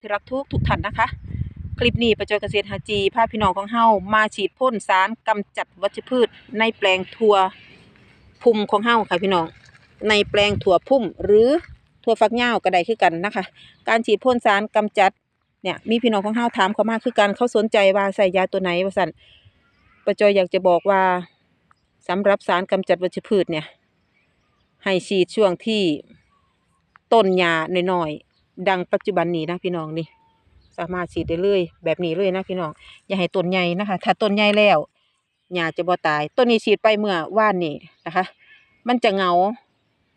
ที่รักทุกทุกท่านนะคะ คลิปนี้ประจอยเกษตรหาจีพาพี่น้องของเฮามาฉีดพ่นสารกำจัดวัชพืช ในแปลงถั่วพุ่มของเฮาค่ะพี่น้อง ในแปลงถั่วพุ่มหรือถั่วฝักยาวก็ได้คือกันนะคะ การฉีดพ่นสารกำจัดเนี่ยมีพี่น้องของเฮาถามเขามากคือกันเขาสนใจว่าใส่ยาตัวไหนว่าสันประจอยอยากจะบอกว่าสำหรับสารกำจัดวัชพืชเนี่ยให้ฉีดช่วงที่ต้นหญ้าน้อยๆ ดังปัจจุบันนี้นะพี่น้องนี่สามารถฉีดได้เลยแบบนี้เลยนะพี่น้องอย่าให้ต้นใหญ่นะคะ ถ้าต้นใหญ่แล้วหญ้าจะบ่ตายต้นนี้ฉีดไปเมื่อว่านนี่นะคะ มันจะเงา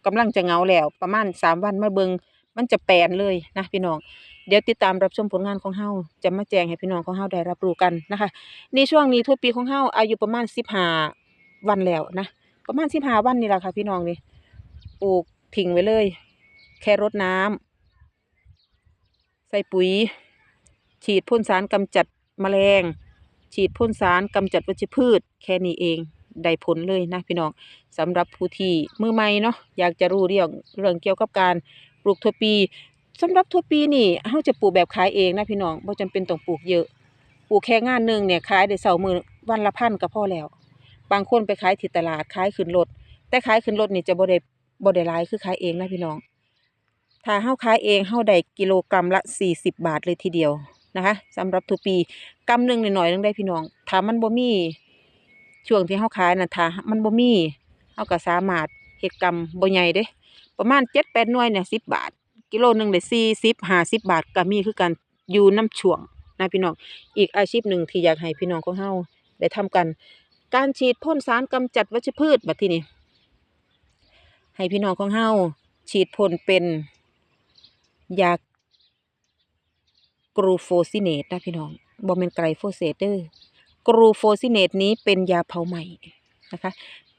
กำลังจะเงาแล้ว ประมาณสามวันมาเบิงมันจะแปลนเลยนะพี่น้อง เดี๋ยวติดตามรับชมผลงานของเฮาจะมาแจ้งให้พี่น้องของเฮาได้รับรู้กันนะคะ ในช่วงนี้ทั่วปีของเฮาอายุประมาณสิบห้าวันแล้วนะประมาณสิบห้าวันนี่แหละค่ะพี่น้องนี่ปลูกทิ้งไว้เลย แค่รดน้ำ ใส่ปุ๋ย ฉีดพ่นสารกำจัดแมลง ฉีดพ่นสารกำจัดวัชพืช แค่นี้เองได้ผลเลยนะพี่น้องสำหรับผู้ที่มือใหม่เนาะอยากจะรู้เรื่องเรื่องเกี่ยวกับการปลูกทั่วปีสำหรับทั่วปีนี่เฮาจะปลูกแบบขายเองนะพี่น้องบ่จำเป็นต้องปลูกเยอะปลูกแค่งานหนึ่งเนี่ยขายได้เสามือวันละพันก็พอแล้ว บางคนไปขายที่ตลาดขายขึ้นรถแต่ขายขึ้นรถนี่จะบ่ได้บ่ได้หลายคือขายเองนะพี่น้อง ถ้าเฮาขายเองเฮาได้กิโลกรัมละ 40 บาทเลยทีเดียวนะคะสำหรับทุกปีกำหนึ่งหน่อยๆนึงได้พี่น้องถ้ามันบ่มีช่วงที่เฮาขายน่ะถ้ามันบ่มีเฮาก็สามารถเฮ็ดกำบ่ใหญ่เด้ประมาณ7-8หน่วยเนี่ย10บบาท กิโลหนึ่งได้40 50บาทก็มีคือกันอยู่น้ำช่วงนะพี่น้องอีกอาชีพหนึ่งที่อยากให้พี่น้องของเฮาได้ทำกัน การฉีดพ่นสารกำจัดวัชพืชบัดทีนี้ให้พี่น้องของเฮาฉีดพ่นเป็น ยากรูโฟซิเนตนะพี่น้องบ่แม่นไกลโฟเซตเด้อกรูโฟซิเนตนี้เป็นยาเผาไหม้นะคะ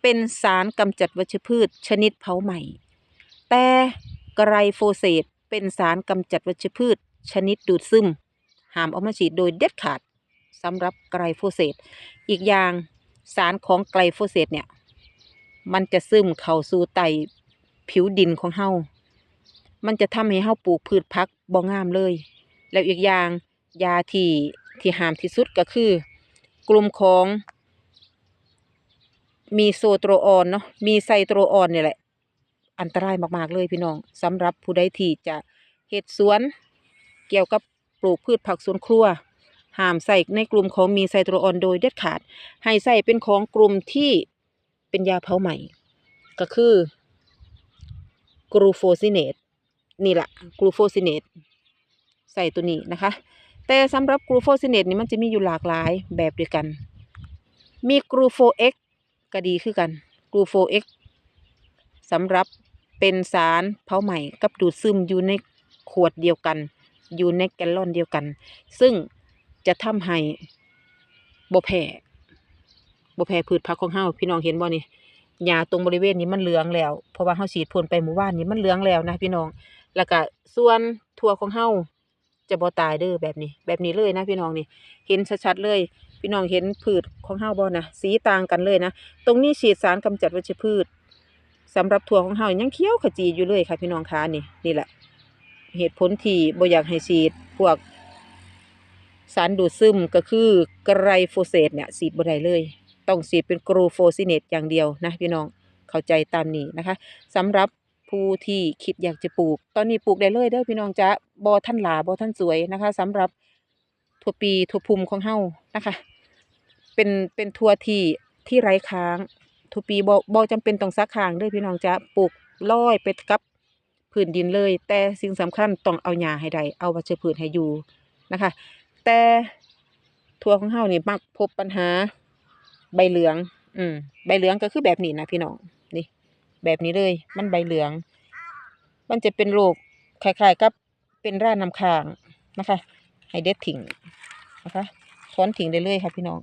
เป็นสารกำจัดวัชพืชชนิดเผาไหม้แต่ไกรโฟเซตเป็นสารกำจัดวัชพืช ชนิดดูดซึม ห้ามเอามาฉีดโดยเด็ดขาดสำหรับไกรโฟเซตอีกอย่างสารของไกลโฟเซตเนี่ย มันจะซึมเข้าสู่ไตผิวดินของเฮา มันจะทำให้เฮาปลูกพืชพักบ่งามเลย แล้วอีกอย่างยาที่ที่ห้ามที่สุดก็คือ กลุ่มของมีโซโตรออนเนาะมีไซโตรออนเนี่ยแหละ อันตรายมาก ๆ เลยพี่น้องสำหรับผู้ใดที่จะเฮ็ดสวน เกี่ยวกับปลูกพืชผักสวนครัวห้ามใส่ในกลุ่มของมีไซโตรออนโดยเด็ดขาด ให้ใส่เป็นของกลุ่มที่เป็นยาเผาไหม้ก็คือกรูโฟซิเนต นี่แหละกรูโฟซิเนตใส่ตัวนี้นะคะ แต่สำหรับกรูโฟซิเนตนี่มันจะมีอยู่หลากหลายแบบด้วยกัน มีกรูโฟเอ็กก็ดีคือกันกรูโฟเอ็กสำหรับเป็นสารเผาไหม้กับดูดซึมอยู่ในขวดเดียวกัน อยู่ในแกลลอนเดียวกัน ซึ่งจะทำให้บ่แพ้บ่แพ้พืชผักของเฮาพี่น้องเห็นบ่นี่หญ้าตรงบริเวณนี้มันเหลืองแล้ว เพราะว่าเฮาฉีดพ่นไปหมู่บ้านนี้มันเหลืองแล้วนะพี่น้อง แล้วก็ส่วนถั่วของเฮาจะบ่ตายเด้อแบบนี้ แบบนี้เลยนะพี่น้องนี่เห็นชัดๆเลย พี่น้องเห็นพืชของเฮาบ่นะสีต่างกันเลยนะตรงนี้ฉีดสารกำจัดวัชพืชสำหรับถั่วของเฮายังเขียวขจีอยู่เลยค่ะ พี่น้องคะนี่นี่แหละ เหตุผลที่บ่อยากให้ฉีดพวก สารดูดซึมก็คือไกรโฟเซตเนี่ยฉีดบ่ได้เลย ต้องฉีดเป็นกรูโฟซิเนตอย่างเดียวนะพี่น้องเข้าใจตามนี้นะคะสำหรับ ผู้ที่คิดอยากจะปลูก ตอนนี้ปลูกได้เลยเด้อพี่น้องจ๊ะบ่ท่านหลาบ่ท่านสวยนะคะสำหรับทั่วปีทั่วภูมิของเฮานะคะ เป็นเป็นทั่วที่ที่ไร้ค้างทั่วปีบ่บ่จำเป็นต้องซักค้างเด้อพี่น้องจ๊ะปลูกลอยไปกับพื้นดินเลย แต่สิ่งสำคัญต้องเอาหญ้าให้ได้เอาวัชพืชให้อยู่นะคะ แต่ถั่วของเฮานี่มักพบปัญหาใบเหลือง อืม ใบเหลืองก็คือแบบนี้นะพี่น้อง แบบนี้เลย มันใบเหลือง มันจะเป็นโรคคล้ายๆกับเป็นร่านน้ำค้างนะคะ ให้เด็ดทิ้งนะคะถอนทิ้งได้เลยค่ะพี่น้อง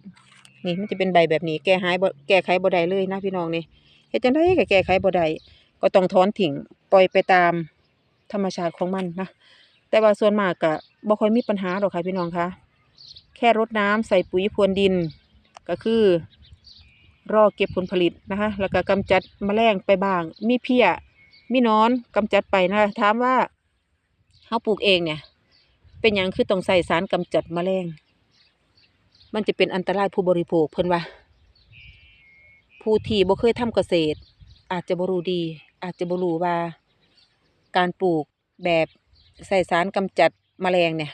นี่มันจะเป็นใบแบบนี้ แก้หายแก้ไขบ่ได้เลยนะพี่น้องนี่เฮ็ดจังไดก็แก้ไขบ่ได้ก็ต้องถอนทิ้งปล่อยไปตามธรรมชาติของมันนะ แต่ว่าส่วนมากก็บ่ค่อยมีปัญหาหรอกค่ะพี่น้องคะแค่รดน้ำใส่ปุ๋ยพรวนดิน ก็คือ รอเก็บผลผลิตนะคะแล้วก็กำจัดแมลงไปบ้าง มีเพี้ย มีนอนกำจัดไปนะคะถามว่าเฮาปลูกเองเนี่ย เป็นหยังคือต้องใส่สารกำจัดแมลง มันจะเป็นอันตรายผู้บริโภคเพิ่นว่า ผู้ที่บ่เคยทำเกษตร อาจจะบ่รู้ดี อาจจะบ่รู้ว่า การปลูกแบบใส่สารกำจัดแมลงเนี่ย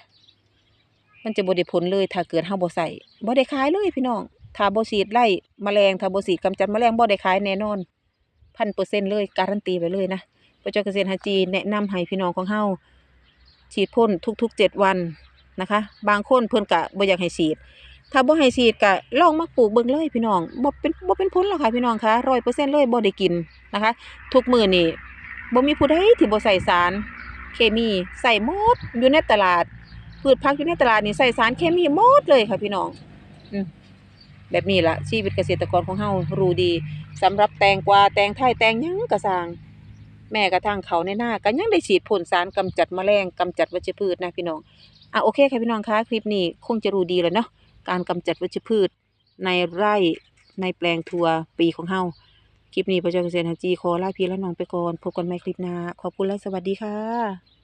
มันจะบ่ได้ผลเลยถ้าเกิดเฮาบ่ใส่บ่ได้ขายเลยพี่น้อง ถ้าบ่ฉีดไล่แมลงถ้าบ่ฉีดกำจัดแมลงบ่ได้ขายแน่นอน1,000%เลย การันตีไว้เลยนะพระเจ้าเกษตรฮาจีแนะนำให้พี่น้องของเฮาฉีดพ่นทุกๆ7วันนะคะ บางคนเพิ่นก็บ่อยากให้ฉีด ถ้าบ่ให้ฉีดก็ลองมาปลูกเบิ่งเลยพี่น้องบ่เป็นบ่เป็นผลหรอกค่ะพี่น้องคะ100%เลยบ่ได้กินนะคะ ทุกมื้อนี่บ่มีผู้ใดที่บ่ใส่สาร เคมีใส่หมดอยู่ในตลาดพืชผักอยู่ในตลาดนี่ใส่สารเคมีหมดเลยค่ะพี่น้อง อืม แบบนี้ละชีวิตเกษตรกรของเฮารู้ดีสำหรับแตงกวาแตงไทยแตงยังก็สาง แม่กระทั่งเขาในหน้าก็ยังได้ฉีดพ่นสารกำจัดแมลงกำจัดวัชพืชนะพี่น้องอะโอเคค่ะพี่น้องคะคลิปนี้คงจะรู้ดีแล้วเนาะการกำจัดวัชพืชในไร่ในแปลงทัวปีของเฮาคลิปนี้พระเจ้าเกษตรฮันจีขอลาพี่และน้องไปก่อนพบกันใหม่คลิปหน้าขอบคุณและสวัสดีค่ะ